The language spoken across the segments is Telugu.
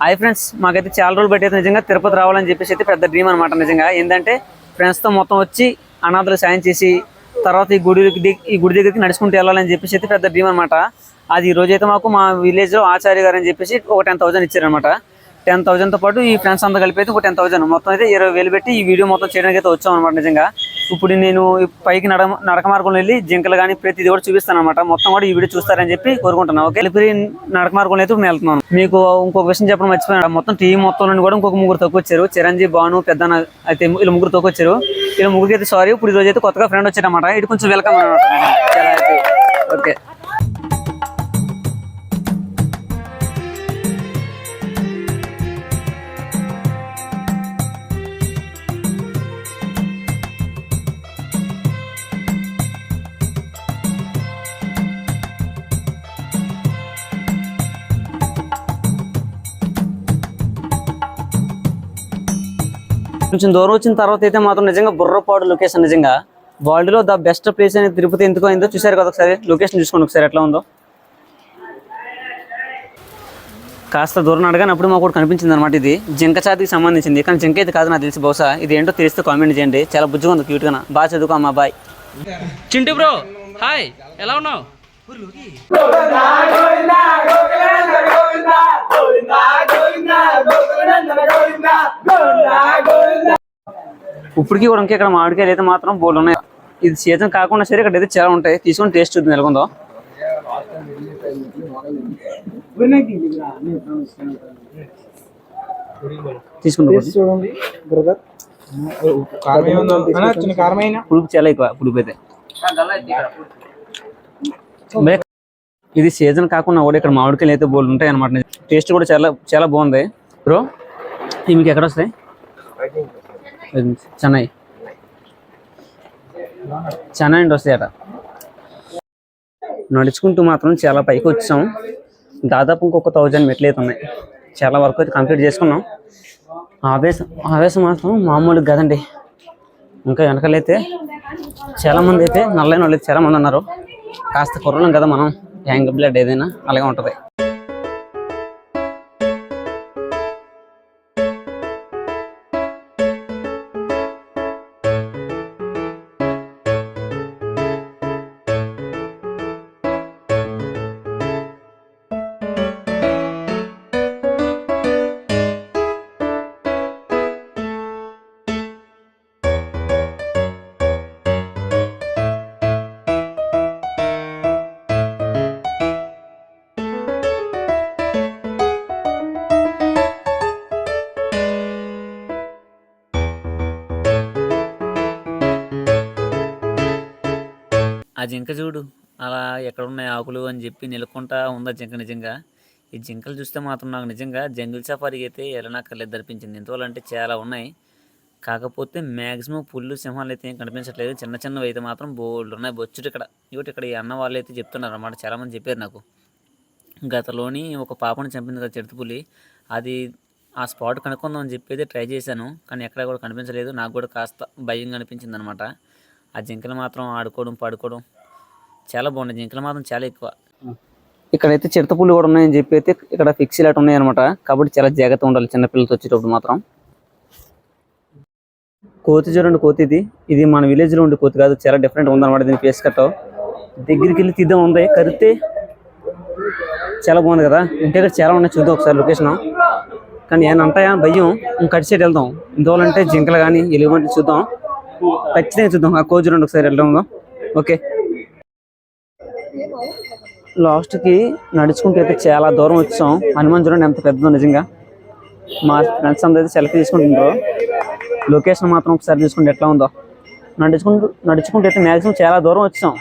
హాయ్ ఫ్రెండ్స్ మాకైతే చాలా రోజులు బట్టి నిజంగా తిరుపతి రావాలని చెప్పేసి అయితే పెద్ద డ్రీమ్ అనమాట నిజంగా. ఏంటంటే ఫ్రెండ్స్తో మొత్తం వచ్చి అనాథలు సాయం చేసి తర్వాత ఈ గుడికి ఈ గుడి దగ్గరికి నడుచుకుంటూ వెళ్ళాలని చెప్పేసి అయితే పెద్ద డ్రీమ్ అనమాట అది ఈ రోజైతే అయితే మాకు మా విలేజ్లో ఆచార్య గారు అని చెప్పేసి ఒక టెన్ థౌసండ్ ఇచ్చారనమాట టెన్ థౌసండ్తో పాటు ఈ ఫ్రెండ్స్ అంతా కలిపి అయితే ఒక టెన్ థౌసండ్ మొత్తం అయితే ఇరవై వేలు పెట్టి ఈ వీడియో మొత్తం చేయడానికి అయితే వచ్చాం అనమాట నిజంగా. ఇప్పుడు నేను పైకి నడ నడక మార్గంలో వెళ్ళి జింకలు కానీ ప్రతిది కూడా చూపిస్తాను అనమాట మొత్తం కూడా ఈ వీడియో చూస్తారని చెప్పి కోరుకుంటున్నాను ఓకే? వెళ్ళిపోయి నడక మార్గంలో అయితే వెళ్తున్నాను. మీకు ఇంకొక విషయం చెప్పడం మర్చిపోయాను. మొత్తం టీవీ మొత్తం నుండి కూడా ఇంకొక ముగ్గురు తక్కువ వచ్చారు చిరంజీవి భాను పెద్ద అయితే వీళ్ళు ముగ్గురు తక్కువ వచ్చారు వీళ్ళ ముగ్గురికి అయితే సారీ ఇప్పుడు ఈ రోజు అయితే కొత్తగా ఫ్రెండ్ వచ్చారన్నమాట. ఇది కొంచెం వెల్కమ్ అనమాట ఓకే. కొంచెం దూరం వచ్చిన తర్వాత అయితే మాత్రం నిజంగా బుర్రపాడు లొకేషన్ నిజంగా వరల్డ్లో ద బెస్ట్ ప్లేస్ అనేది తిరుపతి ఎందుకు అయిందో చూసారు కదా ఒకసారి లొకేషన్ చూసుకోండి ఒకసారి ఎట్లా ఉందో కాస్త దూరం అడగానే అప్పుడు మాకు కనిపించింది అనమాట ఇది జింక జాతికి సంబంధించింది కానీ జింక అయితే కాదు నాకు తెలిసి బహుశా ఇది ఏంటో తెలిస్తే కామెంట్ చేయండి చాలా బుజ్జిగా ఉంది క్యూట్గా బాగా చదువుకో అమ్మా బాయ్ చింటూ బ్రో హాయ్ ఎలా ఉన్నావు ఇప్పటికీ కూడా ఇంకా ఇక్కడ మామిడికాయలు అయితే మాత్రం బోర్డు ఉన్నాయి. ఇది సీజన్ కాకుండా సరే ఇక్కడ అయితే చాలా ఉంటాయి. తీసుకొని టేస్ట్ చూద్దాం ఎలాగుందో. తీసుకుందాం చూడండి బ్రదర్ చిన్న కారమైన? పులుపు చాలా ఎక్కువ పులుపు అయితే. మే- ఇది సీజన్ కాకుండా కూడా ఇక్కడ మామిడికాయలు అయితే బోల్డ్ ఉంటాయి అనమాట టేస్ట్ కూడా చాలా చాలా బాగుంది. బ్రో ఇవి మీకు ఎక్కడ వస్తాయి? చెన్నై. చెన్నై అండి వస్తాయట నడుచుకుంటూ మాత్రం చాలా పైకి వచ్చాం. దాదాపు ఇంకొక థౌజండ్ మెట్లు అయితే ఉన్నాయి. చాలా వరకు అయితే కంప్లీట్ చేసుకున్నాం. ఆవేశం ఆవేశం మాత్రం మామూలుగా కదండి. ఇంకా వెనకలైతే చాలా మంది అయితే నల్లైన వాళ్ళు అయితే చాలా మంది ఉన్నారు. కాస్త కుర్రలం కదా మనం. యాంగ్ బ్లడ్ ఏదైనా అలాగే ఉంటుంది. జింక చూడు. అలా ఎక్కడ ఉన్నాయి ఆకులు అని చెప్పి నిలుకుంటా ఉందా జింక నిజంగా? ఈ జింకలు చూస్తే మాత్రం నాకు నిజంగా జంగిల్ సఫారీకి అయితే వెళ్ళనక్కర్లేదు అనిపించింది. ఎందువల్లంటే చాలా ఉన్నాయి. కాకపోతే మ్యాక్సిమం పుల్లు సింహాలు అయితే ఏం కనిపించట్లేదు. చిన్న చిన్నవి అయితే మాత్రం బోల్డ్ ఉన్నాయి. బొచ్చుడు ఇక్కడ. ఇవి ఇక్కడ ఈ అన్న వాళ్ళు అయితే చెప్తున్నారు అన్నమాట. చాలామంది చెప్పారు నాకు. గతలోని ఒక పాపను చంపింది కదా చిరుతపులి అది ఆ స్పాట్ కనుక్కుందాం అని చెప్పి అయితే ట్రై చేశాను. కానీ ఎక్కడ కూడా కనిపించలేదు. నాకు కూడా కాస్త భయంగా అనిపించింది అనమాట ఆ జింకలు మాత్రం ఆడుకోవడం పడుకోవడం చాలా బాగుంది జింకలు మాత్రం చాలా ఎక్కువ. ఇక్కడైతే చిరుతపులు కూడా ఉన్నాయని చెప్పి అయితే ఇక్కడ ఫిక్స్ ఇలాంటి ఉన్నాయి అనమాట కాబట్టి చాలా జాగ్రత్తగా ఉండాలి చిన్నపిల్లలతో వచ్చేటప్పుడు మాత్రం. కోతి చూడండి కోతి ఇది ఇది మన విలేజ్లో ఉండే కోతి కాదు చాలా డిఫరెంట్ ఉందన్నమాట దీని ఫేస్ కట్ దగ్గరికి వెళ్ళి తీద్దాం ఉంది. కరితే చాలా బాగుంది కదా. ఇంటి దగ్గర చాలా ఉన్నాయి చూద్దాం ఒకసారి లొకేషన్ కానీ ఏమైనా అంటాయా భయం. ఇంకా కట్ సైడ్ వెళ్దాం. ఎందువల్లంటే జింకలు కానీ ఎలుగుబంటి చూద్దాం. ఖచ్చితంగా చూద్దాం. ఆ కోతి చూడండి ఒకసారి వెళ్దాం. ఓకే. లాస్ట్కి నడుచుకుంటూ అయితే చాలా దూరం వచ్చాం. హనుమాన్ చూడండి ఎంత పెద్దదో నిజంగా. మా ఫ్రెండ్స్ అందరూ అయితే సెల్ఫీ తీసుకుంటున్నారు లొకేషన్ మాత్రం ఒకసారి చూసుకుంటే ఎట్లా ఉందో. నడుచుకుంటూ నడుచుకుంటూ అయితే మ్యాక్సిమం చాలా దూరం వచ్చాం.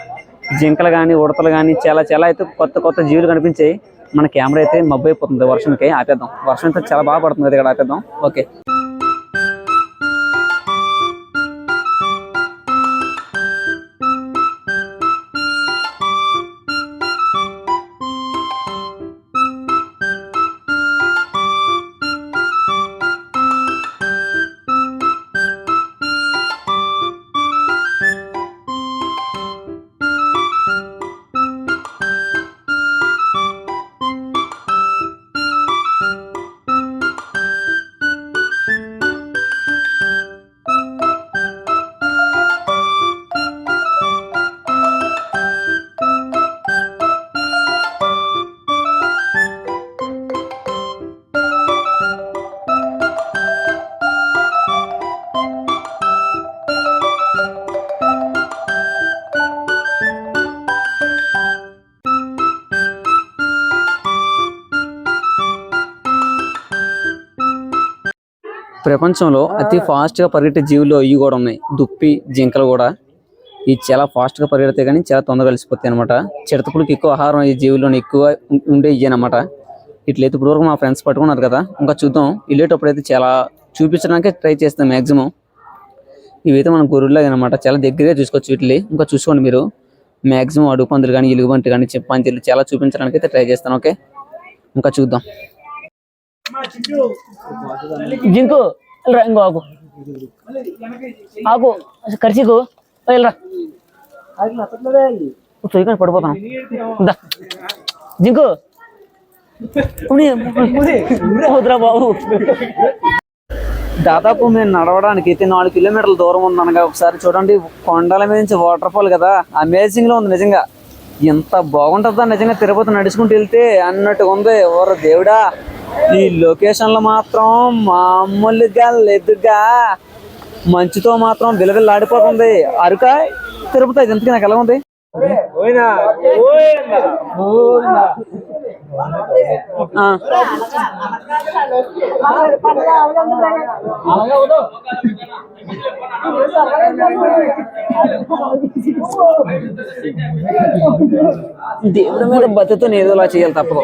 జింకలు కానీ ఉడతలు కానీ చాలా చాలా అయితే కొత్త కొత్త జీవులు కనిపించాయి. మన కెమెరా అయితే మబ్బు అయిపోతుంది. వర్షంకి ఆపేద్దాం. వర్షం అయితే చాలా బాగా పడుతుంది. ఇక్కడ ఆపేద్దాం. ఓకే. ప్రపంచంలో అతి ఫాస్ట్గా పరిగెట్టే జీవులు ఇవి కూడా ఉన్నాయి. దుప్పి జింకలు కూడా. ఇవి చాలా ఫాస్ట్గా పరిగెడతాయి కానీ చాలా తొందరగా కలిసిపోతాయి అనమాట చిడతపులకు ఎక్కువ ఆహారం ఈ జీవుల్లోని ఎక్కువ ఉండే ఇవి అనమాట ఇట్లయితే ఇప్పటివరకు మా ఫ్రెండ్స్ పట్టుకున్నారు కదా. ఇంకా చూద్దాం. వెళ్ళేటప్పుడు అయితే చాలా చూపించడానికి ట్రై చేస్తాం మ్యాక్సిమం ఇవైతే మనం గొర్రెలాగా అనమాట చాలా దగ్గరగా చూసుకోవచ్చు వీటిని. ఇంకా చూసుకోండి మీరు. మ్యాక్సిమం అడుగు పందులు కానీ ఎలుగుబంటి కానీ చిప్పంతిలు చాలా చూపించడానికి అయితే ట్రై చేస్తాను. ఓకే? ఇంకా చూద్దాం. జింకు వెళ్ళరా ఇంకో ఆకు. ఆకు కరిసికు వెళ్ళరా చూయకుండా పడిపోతాను. జింకు. వద్దురా బాబు. దాదాపు మేము నడవడానికి అయితే నాలుగు కిలోమీటర్ల దూరం ఉందనగా ఒకసారి చూడండి కొండల మీద నుంచి వాటర్ ఫాల్ కదా. అమేజింగ్లో ఉంది నిజంగా. ఎంత బాగుంటుందా నిజంగా తిరుపతి నడుచుకుంటూ వెళ్తే అన్నట్టుగా ఉంది. ఓర దేవుడా ఈ లొకేషన్లో మాత్రం మామూలుగా లేదుగా. మంచుతో మాత్రం విలవిల్లాడిపోతుంది. అరుక తిరుపతి ఎందుకు నాకు ఎలా ఉంది. దేవుడి మీద బతితో ఏదో ఇలా చేయాలి తప్పదు.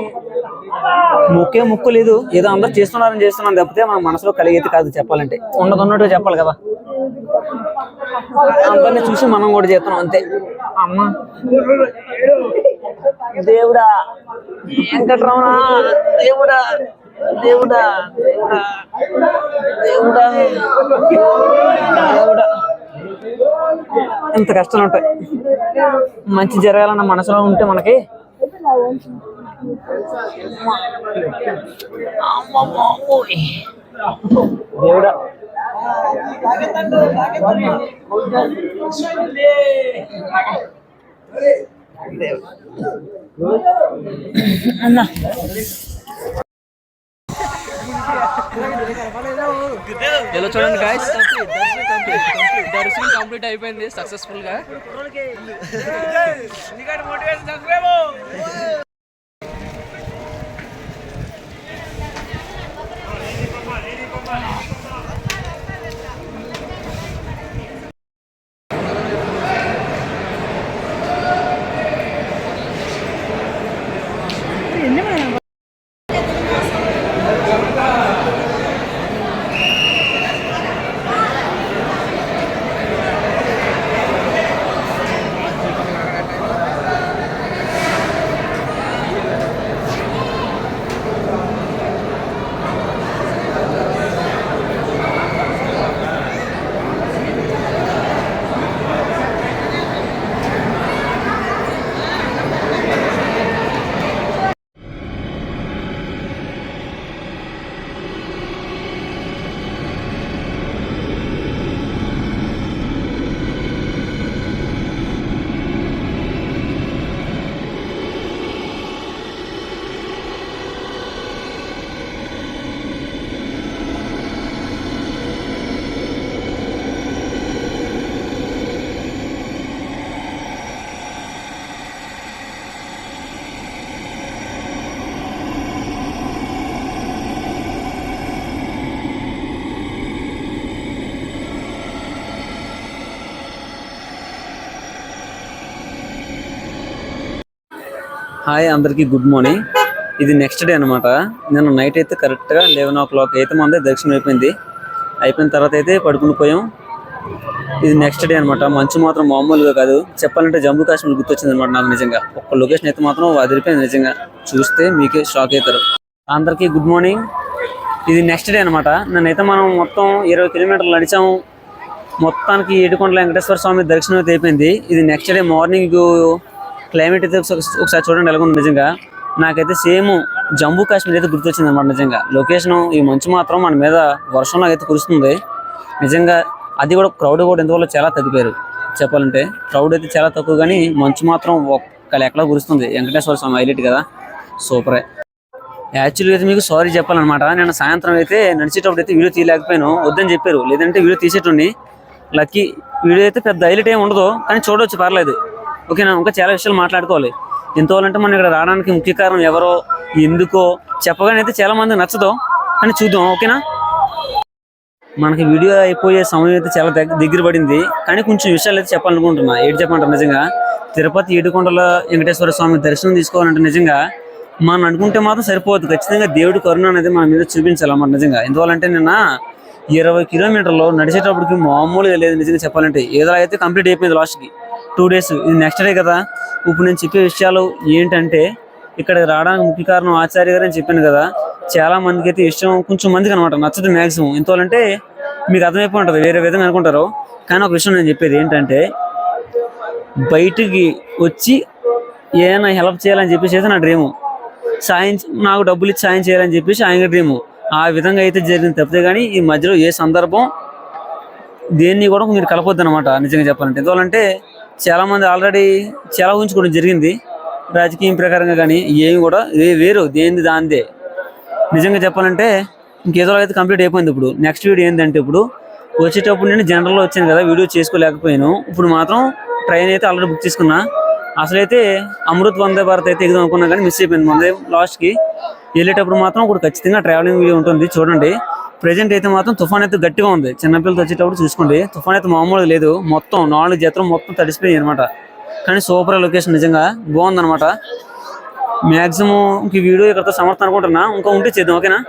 ముక్కే ముక్కు లేదు ఏదో అందరు చేస్తున్నారని చేస్తున్నాను తప్పితే మన మనసులో కలిగేది కాదు చెప్పాలంటే. ఉన్నది ఉన్నట్టు చెప్పాలి కదా. అందరిని చూసి మనం కూడా చేస్తున్నాం అంతే. అమ్మా. దేవుడా. వెంకటరమణ దేవుడా దేవుడా దేవుడా దేవుడా దేవుడా. ఎంత కష్టాలు ఉంటాయి మంచి జరగాలన్న మనసులో ఉంటే మనకి. అమ్మ బాబోయ్. అన్న ఎలా చూడండి గాయస్ దర్శనం కంప్లీట్ అయిపోయింది సక్సెస్ఫుల్గా హాయ్ అందరికీ గుడ్ మార్నింగ్. ఇది నెక్స్ట్ డే అనమాట నేను నైట్ అయితే కరెక్ట్గా లెవెన్ ఓ క్లాక్ అయితే మందే దర్శనం అయిపోయింది. అయిపోయిన తర్వాత అయితే పడుకుని పోయాం. ఇది నెక్స్ట్ డే అనమాట మంచు మాత్రం మామూలుగా కాదు. చెప్పాలంటే జమ్మూ కాశ్మీర్ గుర్తొచ్చింది అనమాట నాకు నిజంగా. ఒక్క లొకేషన్ అయితే మాత్రం అదిరిపోయింది నిజంగా. చూస్తే మీకే షాక్ అవుతారు. అందరికీ గుడ్ మార్నింగ్. ఇది నెక్స్ట్ డే అనమాట నన్నైతే మనం మొత్తం ఇరవై కిలోమీటర్లు నడిచాము. మొత్తానికి ఏడుకొండల వెంకటేశ్వర స్వామి దర్శనం అయితే అయిపోయింది. ఇది నెక్స్ట్ డే మార్నింగ్ క్లైమేట్ అయితే ఒకసారి చూడండి ఎలా ఉంది నిజంగా. నాకైతే సేమ్ జమ్మూ కాశ్మీర్ అయితే గుర్తొచ్చింది అనమాట నిజంగా. లొకేషన్ ఈ మంచు మాత్రం మన మీద వర్షంలో అయితే కురుస్తుంది. నిజంగా అది కూడా క్రౌడ్ కూడా ఎందువల్ల చాలా తగ్గిపోయారు. చెప్పాలంటే క్రౌడ్ అయితే చాలా తక్కువ కానీ మంచు మాత్రం ఒక్క లెక్కలో కురుస్తుంది. వెంకటేశ్వర స్వామి హైలైట్ కదా. సూపరే. యాక్చువల్గా అయితే మీకు సారీ చెప్పాలన్నమాట. నేను సాయంత్రం అయితే నడిచేటప్పుడు అయితే వీడియో తీయలేకపోయాను. వద్దని చెప్పారు. లేదంటే వీడియో తీసేటోని లక్కీ వీడియో అయితే పెద్ద హైలైట్ ఏమి ఉండదు. కానీ చూడవచ్చు పర్లేదు. ఓకేనా? ఇంకా చాలా విషయాలు మాట్లాడుకోవాలి. ఎంతోలంటే మనం ఇక్కడ రావడానికి ముఖ్య కారణం ఎవరో ఎందుకో చెప్పగానే అయితే చాలా మంది నచ్చదు. కానీ చూద్దాం ఓకేనా? మనకి వీడియో అయిపోయే సమయం అయితే చాలా దగ్గర దగ్గర పడింది. కానీ కొంచెం విషయాలు అయితే చెప్పాలనుకుంటున్నా. ఏడు చెప్పమంటారు నిజంగా? తిరుపతి ఏడుకొండల వెంకటేశ్వర స్వామి దర్శనం తీసుకోవాలంటే నిజంగా మనం అనుకుంటే మాత్రం సరిపోదు. ఖచ్చితంగా దేవుడి కరుణ అనేది మన మీద చూపించాలన్నమాట నిజంగా. ఎందువల్లంటే నిన్న ఇరవై కిలోమీటర్లు నడిచేటప్పటికి మామూలుగా లేదు నిజంగా చెప్పాలంటే. ఏదో అయితే కంప్లీట్ అయిపోయింది లాస్ట్కి. టూ డేస్ ఇది నెక్స్ట్ డే కదా. ఇప్పుడు నేను చెప్పే విషయాలు ఏంటంటే ఇక్కడ రావడానికి ముఖ్య కారణం ఆచార్య గారు అని చెప్పాను కదా. చాలా మందికి అయితే ఇష్టం కొంచెం మందికి అనమాట నచ్చదు మ్యాక్సిమం ఎంతోలంటే మీకు అర్థమైపోయి ఉంటుంది వేరే విధంగా అనుకుంటారు. కానీ ఒక విషయం నేను చెప్పేది ఏంటంటే బయటికి వచ్చి ఏమైనా హెల్ప్ చేయాలని చెప్పేసి అయితే నా డ్రీము సాయం నాకు డబ్బులు ఇచ్చి సాయం చేయాలని చెప్పేసి ఆయన డ్రీము ఆ విధంగా అయితే జరిగింది తప్పితే కానీ ఈ మధ్యలో ఏ సందర్భం దేన్ని కూడా మీరు కలపొద్దు అనమాట నిజంగా చెప్పాలంటే. ఎందువల్లంటే చాలా మంది ఆల్రెడీ చాలా ఊహించుకోవడం జరిగింది. రాజకీయం ప్రకారంగా కానీ ఏమి కూడా వే- వేరు. దేనిది దాందే నిజంగా చెప్పాలంటే ఇంకేదో అయితే కంప్లీట్ అయిపోయింది ఇప్పుడు. నెక్స్ట్ వీడియో ఏంటంటే ఇప్పుడు వచ్చేటప్పుడు నేను జనరల్లో వచ్చాను కదా వీడియో చేసుకోలేకపోయాను. ఇప్పుడు మాత్రం ట్రైన్ అయితే ఆల్రెడీ బుక్ చేసుకున్నా. అసలైతే అమృత్ వందే భారత్ అయితే ఎగుదాం అనుకున్నా కానీ మిస్ అయిపోయింది. ముందే లాస్ట్కి వెళ్ళేటప్పుడు మాత్రం ఇప్పుడు ఖచ్చితంగా ట్రావెలింగ్ వీడియో ఉంటుంది. చూడండి. ప్రజెంట్ అయితే మాత్రం తుఫాన్ అయితే గట్టిగా ఉంది. చిన్నపిల్లలతో వచ్చేటప్పుడు చూసుకోండి. తుఫాన్ అయితే మామూలుగా లేదు. మొత్తం నాలుగు జతలు మొత్తం తడిసిపోయింది అనమాట కానీ సూపర్ లొకేషన్ నిజంగా. బాగుందనమాట మ్యాక్సిమం ఇంక ఈ వీడియో ఇక్కడతో సమర్థం అనుకుంటున్నా. ఇంకా ఉంటే చేద్దాం. ఓకేనా?